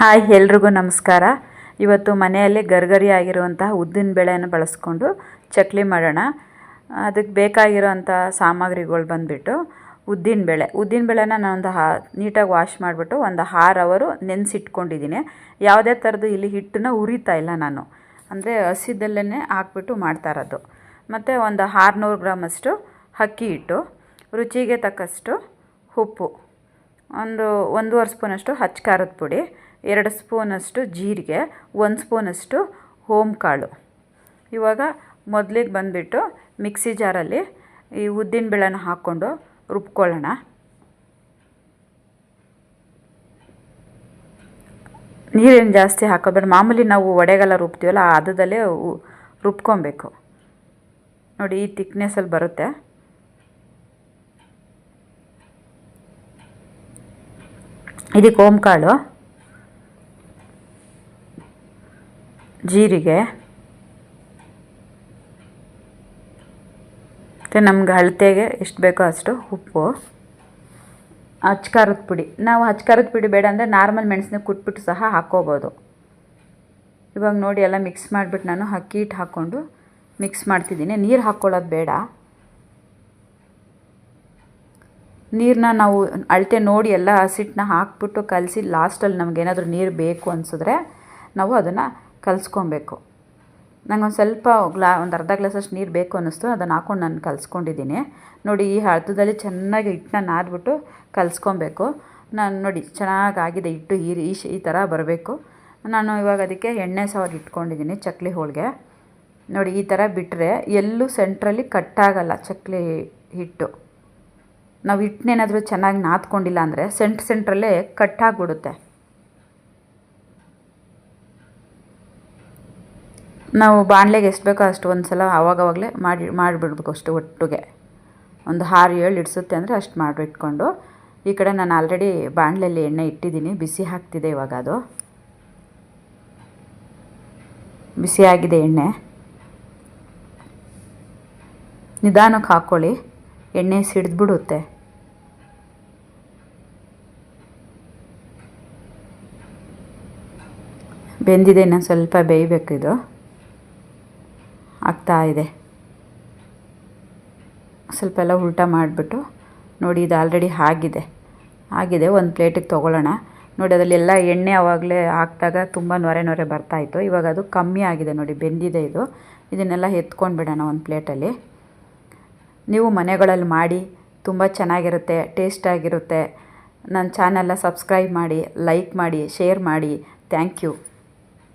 Hi, ಎಲ್ರಿಗೂ ನಮಸ್ಕಾರ. ಇವತ್ತು ಮನೆಯಲ್ಲಿ ಗರ್ಗರಿ ಆಗಿರುವಂತಹ ಉದ್ದಿನ ಬೇಳೆಯನ್ನು ಬಳಸ್ಕೊಂಡು ಚಕ್ಲಿ ಮಾಡೋಣ. ಅದಕ್ಕೆ ಬೇಕಾಗಿರೋಂಥ ಸಾಮಗ್ರಿಗಳು ಬಂದುಬಿಟ್ಟು ಉದ್ದಿನ ಬೇಳೆ. ಉದ್ದಿನ ಬೇಳೆನ ನಾನೊಂದು ಹಾ, ನೀಟಾಗಿ ವಾಶ್ ಮಾಡಿಬಿಟ್ಟು ಒಂದು ಆರು ಅವರು ನೆನೆಸಿಟ್ಕೊಂಡಿದ್ದೀನಿ. ಯಾವುದೇ ಥರದ್ದು ಇಲ್ಲಿ ಹಿಟ್ಟನ್ನ ಉರಿತಾ ಇಲ್ಲ ನಾನು. ಅಂದರೆ ಹಸಿದಲ್ಲೇ ಹಾಕ್ಬಿಟ್ಟು ಮಾಡ್ತಾ ಇರೋದು. ಮತ್ತು ಒಂದು ಆರುನೂರು ಗ್ರಾಮಷ್ಟು ಅಕ್ಕಿ ಹಿಟ್ಟು, ರುಚಿಗೆ ತಕ್ಕಷ್ಟು ಉಪ್ಪು, ಒಂದು ಒಂದೂವರೆ ಸ್ಪೂನಷ್ಟು ಹಚ್ಚ ಖಾರದ ಪುಡಿ ಎರಡು ಸ್ಪೂನಷ್ಟು ಜೀರಿಗೆ, ಒಂದು ಸ್ಪೂನಷ್ಟು ಕಾಳು ಇವಾಗ ಮೊದಲಿಗೆ ಬಂದುಬಿಟ್ಟು ಮಿಕ್ಸಿ ಜಾರಲ್ಲಿ ಈ ಉದ್ದಿನ ಬೇಳೆನ ಹಾಕ್ಕೊಂಡು ರುಬ್ಕೊಳ್ಳೋಣ. ನೀರೇನು ಜಾಸ್ತಿ ಹಾಕೋಬೇಡ, ಮಾಮೂಲಿ ನಾವು ಒಡೆಗೆಲ್ಲ ರುಬ್ತೀವಲ್ಲ ಆ ಹದದಲ್ಲೇ ರುಬ್ಕೊಬೇಕು. ನೋಡಿ ಈ ತಿಕ್ನೆಸ್ಸಲ್ಲಿ ಬರುತ್ತೆ. ಇದಕ್ಕೆ ಓಂಕಾಳು ಜೀರಿಗೆ. ಮತ್ತು ನಮ್ಗೆ ಅಳತೆಗೆ ಎಷ್ಟು ಬೇಕೋ ಅಷ್ಟು ಉಪ್ಪು. ಅಚ್ಕಾರದ ಪುಡಿ. ನಾವು ಅಚ್ಕಾರದ ಪುಡಿ ಬೇಡ ಅಂದರೆ ನಾರ್ಮಲ್ ಮೆಣಸಿನ ಕುಟ್ಬಿಟ್ಟು ಸಹ ಹಾಕ್ಕೋಬೋದು. ಇವಾಗ ನೋಡಿ ಎಲ್ಲ ಮಿಕ್ಸ್ ಮಾಡಿಬಿಟ್ಟು ನಾನು ಅಕ್ಕಿ ಹಿಟ್ಟು ಹಾಕ್ಕೊಂಡು ಮಿಕ್ಸ್ ಮಾಡ್ತಿದ್ದೀನಿ. ನೀರು ಹಾಕ್ಕೊಳ್ಳೋದು ಬೇಡ. ನೀರನ್ನ ನಾವು ಅಳತೆ ನೋಡಿ ಎಲ್ಲ ಹಸಿಟ್ಟನ್ನ ಹಾಕ್ಬಿಟ್ಟು ಕಲಸಿ ಲಾಸ್ಟಲ್ಲಿ ನಮಗೇನಾದರೂ ನೀರು ಬೇಕು ಅನಿಸಿದ್ರೆ ನಾವು ಅದನ್ನು ಕಲಿಸ್ಕೊಬೇಕು. ನನಗೊಂದು ಸ್ವಲ್ಪ ಗ್ಲಾ, ಒಂದು ಅರ್ಧ ಗ್ಲಾಸಷ್ಟು ನೀರು ಬೇಕು ಅನ್ನಿಸ್ತು ಅದನ್ನು ಹಾಕ್ಕೊಂಡು ನಾನು ಕಲಿಸ್ಕೊಂಡಿದ್ದೀನಿ. ನೋಡಿ, ಈ ಹಳತದಲ್ಲಿ ಚೆನ್ನಾಗಿ ಹಿಟ್ಟನ್ನ ನಾದ್ಬಿಟ್ಟು ಕಲಿಸ್ಕೊಬೇಕು. ನಾನು ನೋಡಿ, ಚೆನ್ನಾಗಾಗಿದೆ ಹಿಟ್ಟು, ಈ ಈ ಈ ಥರ ಬರಬೇಕು. ನಾನು ಇವಾಗ ಅದಕ್ಕೆ ಎಣ್ಣೆ ಸವರ್ ಇಟ್ಕೊಂಡಿದ್ದೀನಿ ಚಕ್ಲಿ ಹೋಳಿಗೆ. ನೋಡಿ, ಈ ಥರ ಬಿಟ್ಟರೆ ಎಲ್ಲೂ ಸೆಂಟ್ರಲ್ಲಿ ಕಟ್ಟಾಗಲ್ಲ ಚಕ್ಲಿ ಹಿಟ್ಟು. ನಾವು ಹಿಟ್ಟನ್ನೇನಾದರೂ ಚೆನ್ನಾಗಿ ನಾದ್ಕೊಂಡಿಲ್ಲ ಅಂದರೆ ಸೆಂಟ್ ಸೆಂಟ್ರಲ್ಲೇ ಕಟ್ಟಾಗ್ಬಿಡುತ್ತೆ ನಾವು ಬಾಣಲೆಗೆ ಎಷ್ಟು ಬೇಕೋ ಅಷ್ಟು ಒಂದು ಸಲ ಆವಾಗವಾಗಲೇ ಮಾಡಿ, ಮಾಡಿಬಿಡ್ಬೇಕು ಅಷ್ಟು ಒಟ್ಟಿಗೆ. ಒಂದು ಆರು ಏಳು ಇಡಿಸುತ್ತೆ ಅಂದರೆ ಅಷ್ಟು ಮಾಡಿಟ್ಕೊಂಡು ಈ ಕಡೆ ನಾನು ಆಲ್ರೆಡಿ ಬಾಣಲೆಯಲ್ಲಿ ಎಣ್ಣೆ ಇಟ್ಟಿದ್ದೀನಿ. ಬಿಸಿ ಹಾಕ್ತಿದೆ ಇವಾಗ ಅದು. ಬಿಸಿಯಾಗಿದೆ ಎಣ್ಣೆ. ನಿಧಾನಕ್ಕೆ ಹಾಕ್ಕೊಳ್ಳಿ ಎಣ್ಣೆ ಸಿಡಿದ್ಬಿಡುತ್ತೆ. ಬೆಂದಿದೆ ಇನ್ನೊಂದು ಸ್ವಲ್ಪ ಬೇಯಬೇಕು ಇದು. ಆಗ್ತಾ ಇದೆ. ಸ್ವಲ್ಪ ಎಲ್ಲ ಉಲ್ಟ ಮಾಡಿಬಿಟ್ಟು ನೋಡಿ ಇದು ಆಲ್ರೆಡಿ ಆಗಿದೆ. ಆಗಿದೆ, ಒಂದು ಪ್ಲೇಟಿಗೆ ತೊಗೊಳ್ಳೋಣ. ನೋಡಿ ಅದರಲ್ಲೆಲ್ಲ ಎಣ್ಣೆ ಆವಾಗಲೇ ಹಾಕಿದಾಗ ತುಂಬ ನೊರೆ ನೊರೆ ಬರ್ತಾಯಿತ್ತು ಇವಾಗ ಅದು ಕಮ್ಮಿ ಆಗಿದೆ ನೋಡಿ, ಬೆಂದಿದೆ ಇದು. ಇದನ್ನೆಲ್ಲ ಎತ್ಕೊಂಡು ಬಿಡೋಣ ಒಂದು ಪ್ಲೇಟಲ್ಲಿ ನೀವು ಮನೆಗಳಲ್ಲಿ ಮಾಡಿ, ತುಂಬ ಚೆನ್ನಾಗಿರುತ್ತೆ ಟೇಸ್ಟಾಗಿರುತ್ತೆ ನನ್ನ ಚಾನೆಲ್ನ ಸಬ್ಸ್ಕ್ರೈಬ್ ಮಾಡಿ ಲೈಕ್ ಮಾಡಿ ಶೇರ್ ಮಾಡಿ. Thank you